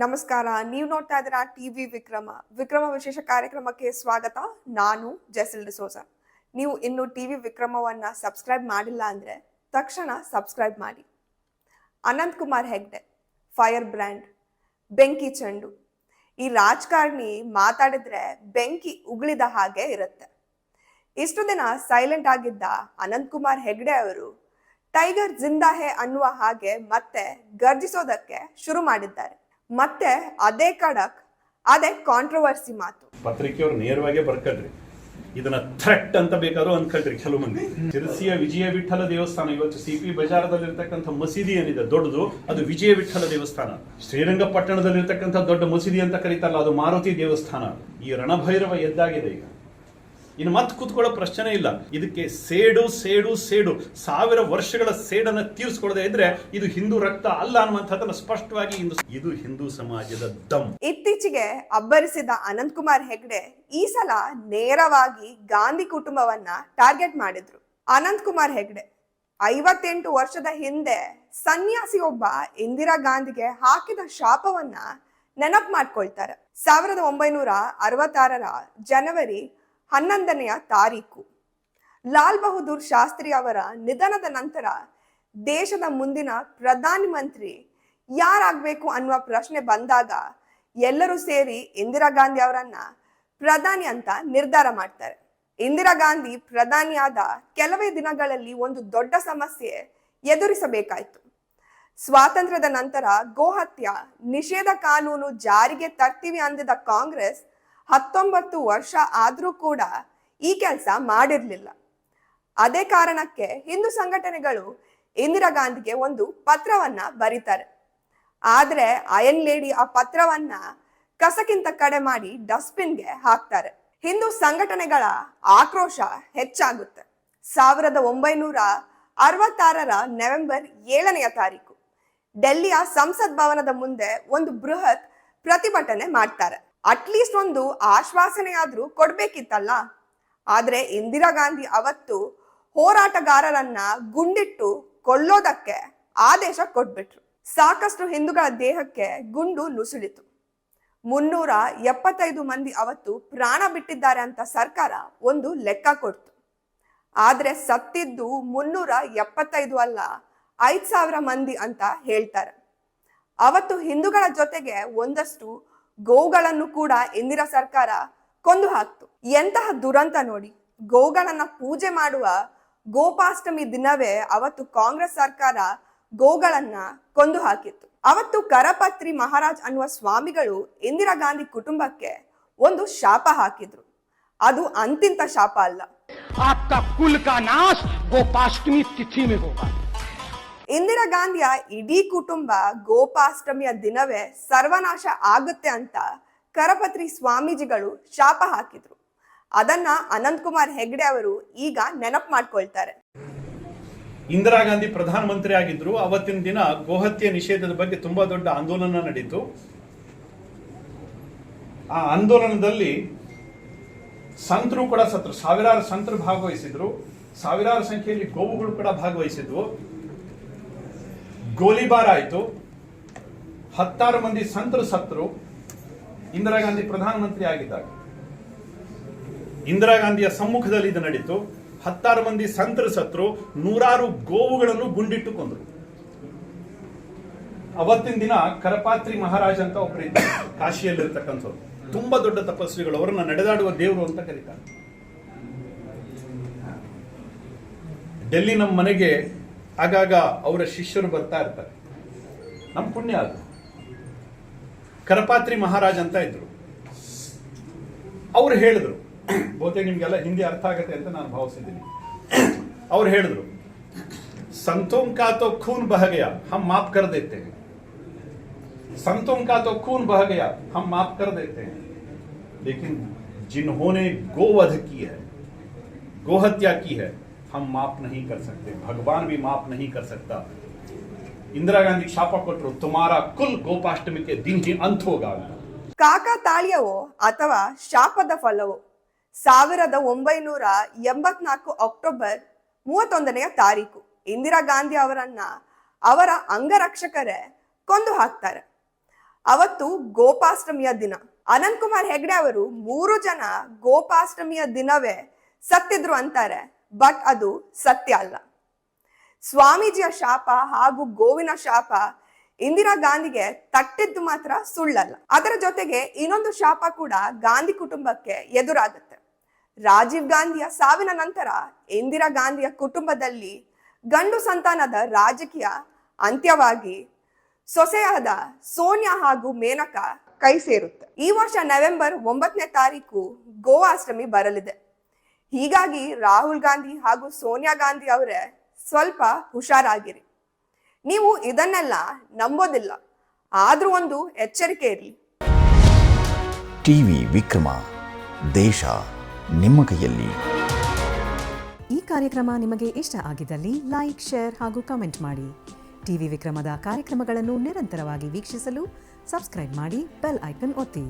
ನಮಸ್ಕಾರ, ನೀವು ನೋಡ್ತಾ ಇದ್ದೀರಾ ಟಿವಿ ವಿಕ್ರಮ. ವಿಕ್ರಮ ವಿಶೇಷ ಕಾರ್ಯಕ್ರಮಕ್ಕೆ ಸ್ವಾಗತ. ನಾನು ಜೆಸಿಲ್ ಡಿಸೋಸ ನೀವು ಇನ್ನು ಟಿವಿ ವಿಕ್ರಮವನ್ನು ಸಬ್ಸ್ಕ್ರೈಬ್ ಮಾಡಿಲ್ಲ ಅಂದ್ರೆ ತಕ್ಷಣ ಸಬ್ಸ್ಕ್ರೈಬ್ ಮಾಡಿ. ಅನಂತ್ ಕುಮಾರ್ ಹೆಗ್ಡೆ, ಫೈರ್ ಬ್ರ್ಯಾಂಡ್, ಬೆಂಕಿ ಚೆಂಡು. ಈ ರಾಜಕಾರಣಿ ಮಾತಾಡಿದ್ರೆ ಬೆಂಕಿ ಉಗುಳಿದ ಹಾಗೆ ಇರುತ್ತೆ. ಇಷ್ಟು ದಿನ ಸೈಲೆಂಟ್ ಆಗಿದ್ದ ಅನಂತ್ ಕುಮಾರ್ ಹೆಗ್ಡೆ ಅವರು ಟೈಗರ್ ಜಿಂದಾ ಹೇ ಅನ್ನುವ ಹಾಗೆ ಮತ್ತೆ ಗರ್ಜಿಸೋದಕ್ಕೆ ಶುರು ಮಾಡಿದ್ದಾರೆ. ಮತ್ತೆ ಅದೇ ಖಡಕ್, ಅದೇ ಕಾಂಟ್ರವರ್ಸಿ ಮಾತು. ಪತ್ರಿಕೆಯವರು ನೇರವಾಗಿ ಬರ್ಕಳ್ರಿ. ಇದನ್ನ ಥ್ರೆಟ್ ಅಂತ ಬೇಕಾದ್ರೂ ಅನ್ಕೊಳ್ರಿ ಕೆಲವು ಮಂದಿ. ಶಿರಸಿಯ ವಿಜಯ ವಿಠಲ ದೇವಸ್ಥಾನ ಇವತ್ತು ಸಿ ಪಿ ಬಜಾರದಲ್ಲಿರ್ತಕ್ಕಂಥ ಮಸೀದಿ ಏನಿದೆ, ದೊಡ್ಡದು, ಅದು ವಿಜಯ ವಿಠಲ ದೇವಸ್ಥಾನ. ಶ್ರೀರಂಗಪಟ್ಟಣದಲ್ಲಿರ್ತಕ್ಕಂಥ ದೊಡ್ಡ ಮಸೀದಿ ಅಂತ ಕರೀತಾರಲ್ಲ, ಅದು ಮಾರುತಿ ದೇವಸ್ಥಾನ. ಈ ರಣಭೈರವ ಎದ್ದಾಗಿದೆ ಈಗ. ಇನ್ನು ಮತ್ತೆ ಕೂತ್ಕೊಳ್ಳೋ ಪ್ರಶ್ನೆ ಇಲ್ಲ. ಇದಕ್ಕೆ ಸೇಡು ಸೇಡು ಸೇಡು. ಸಾವಿರ ವರ್ಷಗಳ ಸೇಡನ್ನ ತೀರಿಸ್ಕೊಳ್ಳದೆ ಇದ್ರೆ ಇದು ಹಿಂದೂ ರಕ್ತ ಅಲ್ಲ ಅನ್ನುವಂಥದ್ದನ್ನು ಸ್ಪಷ್ಟವಾಗಿ ಇಂದು ಹಿಂದೂ ಸಮಾಜದ ದಮ್. ಇತ್ತೀಚೆಗೆ ಅಬ್ಬರಿಸಿದ ಅನಂತ್ ಕುಮಾರ್ ಹೆಗ್ಡೆ ಈ ಸಲ ನೇರವಾಗಿ ಗಾಂಧಿ ಕುಟುಂಬವನ್ನ ಟಾರ್ಗೆಟ್ ಮಾಡಿದ್ರು. ಅನಂತ್ ಕುಮಾರ್ ಹೆಗ್ಡೆ. ಐವತ್ತೆಂಟು ವರ್ಷದ ಹಿಂದೆ ಸನ್ಯಾಸಿ ಒಬ್ಬ ಇಂದಿರಾ ಗಾಂಧಿಗೆ ಹಾಕಿದ ಶಾಪವನ್ನ ನೆನಪು ಮಾಡ್ಕೊಳ್ತಾರೆ. ಸಾವಿರದ ಒಂಬೈನೂರ ಅರವತ್ತಾರರ ಜನವರಿ ಹನ್ನೊಂದನೆಯ ತಾರೀಕು. ಲಾಲ್ ಬಹದ್ದೂರ್ ಶಾಸ್ತ್ರಿ ಅವರ ನಿಧನದ ನಂತರ ದೇಶದ ಮುಂದಿನ ಪ್ರಧಾನಿ ಮಂತ್ರಿ ಯಾರಾಗಬೇಕು ಅನ್ನುವ ಪ್ರಶ್ನೆ ಬಂದಾಗ ಎಲ್ಲರೂ ಸೇರಿ ಇಂದಿರಾ ಗಾಂಧಿ ಅವರನ್ನ ಪ್ರಧಾನಿ ಅಂತ ನಿರ್ಧಾರ ಮಾಡ್ತಾರೆ. ಇಂದಿರಾ ಗಾಂಧಿ ಪ್ರಧಾನಿಯಾದ ಕೆಲವೇ ದಿನಗಳಲ್ಲಿ ಒಂದು ದೊಡ್ಡ ಸಮಸ್ಯೆ ಎದುರಿಸಬೇಕಾಯಿತು. ಸ್ವಾತಂತ್ರ್ಯದ ನಂತರ ಗೋಹತ್ಯ, ನಿಷೇಧ ಕಾನೂನು ಜಾರಿಗೆ ತರ್ತೀವಿ ಅಂದಿದ್ದ ಕಾಂಗ್ರೆಸ್ ಹತ್ತೊಂಬತ್ತು ವರ್ಷ ಆದರೂ ಕೂಡ ಈ ಕೆಲಸ ಮಾಡಿರಲಿಲ್ಲ. ಅದೇ ಕಾರಣಕ್ಕೆ ಹಿಂದೂ ಸಂಘಟನೆಗಳು ಇಂದಿರಾ ಗಾಂಧಿಗೆ ಒಂದು ಪತ್ರವನ್ನ ಬರೀತಾರೆ. ಆದರೆ ಅಯನ್ ಲೇಡಿ ಆ ಪತ್ರವನ್ನ ಕಸಕ್ಕಿಂತ ಕಡೆ ಮಾಡಿ ಡಸ್ಟ್ಬಿನ್ಗೆ ಹಾಕ್ತಾರೆ. ಹಿಂದೂ ಸಂಘಟನೆಗಳ ಆಕ್ರೋಶ ಹೆಚ್ಚಾಗುತ್ತೆ. ಸಾವಿರದ ಒಂಬೈನೂರ ಅರವತ್ತಾರರ ನವೆಂಬರ್ ಏಳನೆಯ ತಾರೀಕು ಡೆಲ್ಲಿಯ ಸಂಸತ್ ಭವನದ ಮುಂದೆ ಒಂದು ಬೃಹತ್ ಪ್ರತಿಭಟನೆ ಮಾಡ್ತಾರೆ. ಅಟ್ಲೀಸ್ಟ್ ಒಂದು ಆಶ್ವಾಸನೆಯಾದ್ರೂ ಕೊಡ್ಬೇಕಿತ್ತಲ್ಲ? ಆದ್ರೆ ಇಂದಿರಾ ಗಾಂಧಿ ಅವತ್ತು ಹೋರಾಟಗಾರರನ್ನ ಗುಂಡಿಟ್ಟು ಕೊಲ್ಲೋದಕ್ಕೆ ಆದೇಶ ಕೊಟ್ಬಿಟ್ರು. ಸಾಕಷ್ಟು ಹಿಂದೂಗಳ ದೇಹಕ್ಕೆ ಗುಂಡು ನುಸುಳಿತು. ಮುನ್ನೂರ ಎಪ್ಪತ್ತೈದು ಮಂದಿ ಅವತ್ತು ಪ್ರಾಣ ಬಿಟ್ಟಿದ್ದಾರೆ ಅಂತ ಸರ್ಕಾರ ಒಂದು ಲೆಕ್ಕ ಕೊಡ್ತು. ಆದ್ರೆ ಸತ್ತಿದ್ದು ಮುನ್ನೂರ ಎಪ್ಪತ್ತೈದು ಅಲ್ಲ, ಐದ್ ಸಾವಿರ ಮಂದಿ ಅಂತ ಹೇಳ್ತಾರೆ. ಅವತ್ತು ಹಿಂದೂಗಳ ಜೊತೆಗೆ ಒಂದಷ್ಟು ಗೋವುಗಳನ್ನು ಕೂಡ ಇಂದಿರಾ ಸರ್ಕಾರ ಕೊಂದು ಹಾಕ್ತು ಎಂತಹ ದುರಂತ ನೋಡಿ ಗೋಗಳನ್ನ ಪೂಜೆ ಮಾಡುವ ಗೋಪಾಷ್ಟಮಿ ದಿನವೇ ಅವತ್ತು ಕಾಂಗ್ರೆಸ್ ಸರ್ಕಾರ ಗೋಗಳನ್ನ ಕೊಂದು ಹಾಕಿತ್ತು ಅವತ್ತು ಕರಪತ್ರಿ ಮಹಾರಾಜ್ ಅನ್ನುವ ಸ್ವಾಮಿಗಳು ಇಂದಿರಾ ಗಾಂಧಿ ಕುಟುಂಬಕ್ಕೆ ಒಂದು ಶಾಪ ಹಾಕಿದ್ರು ಅದು ಅಂತಿಂತ ಶಾಪ ಅಲ್ಲ आपका कुल का नाश गोपाष्टमी तिथि में होगा ಇಂದಿರಾ ಗಾಂಧಿಯ ಇಡೀ ಕುಟುಂಬ ಗೋಪಾಷ್ಟಮಿಯ ದಿನವೇ ಸರ್ವನಾಶ ಆಗುತ್ತೆ ಅಂತ ಕರಪತ್ರಿ ಸ್ವಾಮೀಜಿಗಳು ಶಾಪ ಹಾಕಿದ್ರು. ಅದನ್ನ ಅನಂತ್ ಕುಮಾರ್ ಹೆಗ್ಡೆ ಅವರು ಈಗ ನೆನಪು ಮಾಡ್ಕೊಳ್ತಾರೆ. ಇಂದಿರಾ ಗಾಂಧಿ ಪ್ರಧಾನ ಮಂತ್ರಿ ಆಗಿದ್ರು. ಅವತ್ತಿನ ದಿನ ಗೋಹತ್ಯೆ ನಿಷೇಧದ ಬಗ್ಗೆ ತುಂಬಾ ದೊಡ್ಡ ಆಂದೋಲನ ನಡೀತು ಆ ಆಂದೋಲನದಲ್ಲಿ ಸಂತರು ಕೂಡ ಸತ್ರು ಸಾವಿರಾರು ಸಂತರು ಭಾಗವಹಿಸಿದ್ರು. ಸಾವಿರಾರು ಸಂಖ್ಯೆಯಲ್ಲಿ ಗೋವುಗಳು ಕೂಡ ಭಾಗವಹಿಸಿದ್ವು. ಗೋಲಿಬಾರ್ ಆಯಿತು. ಹತ್ತಾರು ಮಂದಿ ಸಂತರು ಸತ್ರು ಇಂದಿರಾ ಗಾಂಧಿ ಪ್ರಧಾನಮಂತ್ರಿ ಆಗಿದ್ದಾಗ. ಇಂದಿರಾ ಗಾಂಧಿಯ ಸಮ್ಮುಖದಲ್ಲಿ ಇದು ನಡೀತು. ಹತ್ತಾರು ಮಂದಿ ಸಂತರು ಸತ್ರು ನೂರಾರು ಗೋವುಗಳನ್ನು ಗುಂಡಿಟ್ಟು ಕೊಂದರು ಅವತ್ತಿನ ದಿನ ಕರಪಾತ್ರಿ ಮಹಾರಾಜ ಅಂತ ಒಬ್ಬರು ಇದ್ದ ಕಾಶಿಯಲ್ಲಿರ್ತಕ್ಕಂಥವ್ರು. ತುಂಬಾ ದೊಡ್ಡ ತಪಸ್ವಿಗಳು. ಅವರನ್ನ ನಡೆದಾಡುವ ದೇವರು ಅಂತ ಕರೀತಾರೆ. ಡೆಲ್ಲಿ ನಮ್ಮ ಮನೆಗೆ ಆಗಾಗ ಅವರ ಶಿಷ್ಯರು ಬರ್ತಾ ಇರ್ತಾರೆ ನಮ್ಮ ಪುಣ್ಯ ಅದು ಕರಪಾತ್ರಿ ಮಹಾರಾಜ್ ಅಂತ ಇದ್ರು ಅವ್ರು ಹೇಳಿದ್ರು ಬಹುತೇಕ ನಿಮ್ಗೆಲ್ಲ ಹಿಂದಿ ಅರ್ಥ ಆಗತ್ತೆ ಅಂತ ನಾನು ಭಾವಿಸಿದ್ದೀನಿ ಅವ್ರು ಹೇಳಿದ್ರು संतों का तो खून बह गया हम माफ कर देते हैं संतों का तो खून बह गया हम माफ कर देते हैं लेकिन जिन्होंने गोवध की है गोहत्या की है हम माफ नहीं कर सकते भगवान भी माफ नहीं कर सकता इंदिरा गांधी शापा ಕೊಟ್ಟರು तुम्हारा कुल गोपाष्टमी के दिन ही अंत होगा ಅಂತ. ಕಾಕತಾಳೀಯವೋ ಅಥವಾ ಶಾಪದ ಫಲವೋ ಸಾವಿರದ ಒಂಬೈನೂರ ಎಂಬತ್ನಾಲ್ಕು ಅಕ್ಟೋಬರ್ ಮೂವತ್ತೊಂದನೆಯ ತಾರೀಕು ಇಂದಿರಾ ಗಾಂಧಿ ಅವರನ್ನ ಅವರ ಅಂಗರಕ್ಷಕರೇ ಕೊಂದು ಹಾಕ್ತಾರೆ ಅವತ್ತು ಗೋಪಾಷ್ಟಮಿಯ ದಿನ ಅನಂತ್ ಕುಮಾರ್ ಹೆಗ್ಡೆ ಅವರು ಮೂರು ಜನ ಗೋಪಾಷ್ಟಮಿಯ ದಿನವೇ ಸತ್ತಿದ್ರು ಅಂತಾರೆ ಬಟ್ ಅದು ಸತ್ಯ ಅಲ್ಲ. ಸ್ವಾಮೀಜಿಯ ಶಾಪ ಹಾಗೂ ಗೋವಿನ ಶಾಪ ಇಂದಿರಾ ಗಾಂಧಿಗೆ ತಟ್ಟಿದ್ದು ಮಾತ್ರ ಸುಳ್ಳಲ್ಲ. ಅದರ ಜೊತೆಗೆ ಇನ್ನೊಂದು ಶಾಪ ಕೂಡ ಗಾಂಧಿ ಕುಟುಂಬಕ್ಕೆ ಎದುರಾಗುತ್ತೆ. ರಾಜೀವ್ ಗಾಂಧಿಯ ಸಾವಿನ ನಂತರ ಇಂದಿರಾ ಗಾಂಧಿಯ ಕುಟುಂಬದಲ್ಲಿ ಗಂಡು ಸಂತಾನದ ರಾಜಕೀಯ ಅಂತ್ಯವಾಗಿ ಸೊಸೆಯಾದ ಸೋನಿಯಾ ಹಾಗೂ ಮೇನಕಾ ಕೈ ಸೇರುತ್ತೆ. ಈ ವರ್ಷ ನವೆಂಬರ್ ಒಂಬತ್ತನೇ ತಾರೀಕು ಗೋವಾಷ್ಟಮಿ ಬರಲಿದೆ. ಹೀಗಾಗಿ ರಾಹುಲ್ ಗಾಂಧಿ ಹಾಗೂ ಸೋನಿಯಾ ಗಾಂಧಿ ಅವರೇ ಸ್ವಲ್ಪ ಹುಷಾರಾಗಿರಿ. ನೀವು ಇದನ್ನೆಲ್ಲ ನಂಬೋದಿಲ್ಲ. ಆದ್ರೂ ಒಂದು ಎಚ್ಚರಿಕೆ ಇರಲಿ. ಟಿವಿ ವಿಕ್ರಮ ದೇಶ ನಿಮ್ಮ ಕೈಯಲ್ಲಿ. ಈ ಕಾರ್ಯಕ್ರಮ ನಿಮಗೆ ಇಷ್ಟ ಆಗಿದ್ದಲ್ಲಿ ಲೈಕ್ ಶೇರ್ ಹಾಗೂ ಕಮೆಂಟ್ ಮಾಡಿ. ಟಿವಿ ವಿಕ್ರಮದ ಕಾರ್ಯಕ್ರಮಗಳನ್ನು ನಿರಂತರವಾಗಿ ವೀಕ್ಷಿಸಲು ಸಬ್ಸ್ಕ್ರೈಬ್ ಮಾಡಿ ಬೆಲ್ ಐಕನ್ ಒತ್ತಿ.